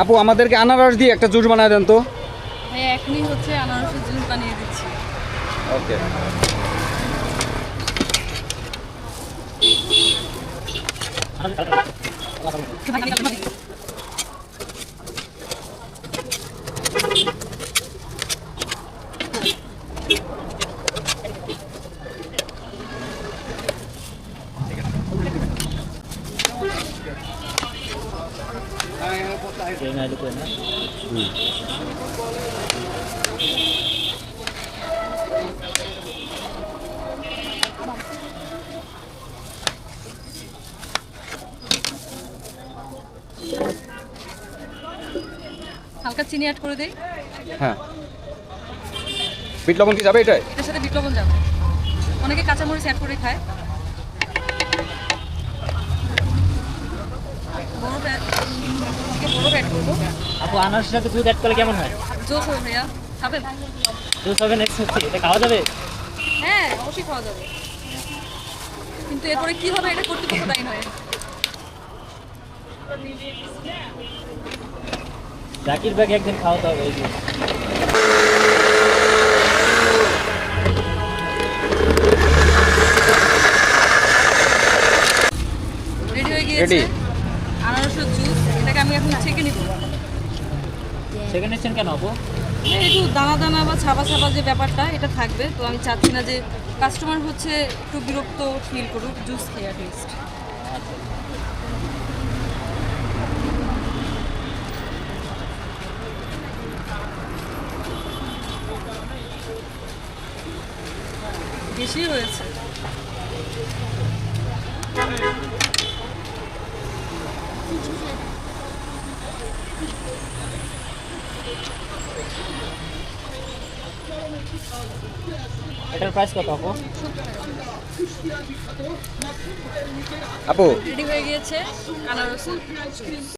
আপু আমাদেরকে আনারস দিয়ে একটা জুস বানায় দেন তো। এখনই হচ্ছে আনারসের জুস বানিয়ে দিচ্ছি। ওকে। হালকা চিনি অ্যাড করে দেই। হ্যাঁ। বিট লবণ কি যাবে এটাই এটার সাথে বিট লবণ যাবে। অনেকে কাঁচামরিচ অ্যাড করে খায়। আপু? আনারসের সাথে দুধ অ্যাড করলে কেমন হয়? জোস হবে ভাইয়া। খাবেন? জুস হবে নেক্সট হচ্ছে এটা খাওয়া যাবে? হ্যাঁ অবশ্যই খাওয়া যাবে। কিন্তু এরপরে কি হবে এটা করতে কত টাইম হয় জাকির ব্যাগ একদিন খাওয়াতে হবে এই রেডি হয়ে গিয়েছে? আনারসের জুস এটাকে আমি এখন ছেঁকে নিব। সেকেন্ড এসছেন কেন আপু? একটু দানা দানা বা ছাপা ছাপা যে ব্যাপারটা এটা থাকবে। তো আমি চাচ্ছি না যে কাস্টমার হচ্ছে একটু বিরক্ত ফিল করুক জুস খেয়ে অ্যাটলিস্ট বেশি হয়েছে। এটার প্রাইস কত আপু? আপু। রেডি হয়ে গিয়েছে আনারসের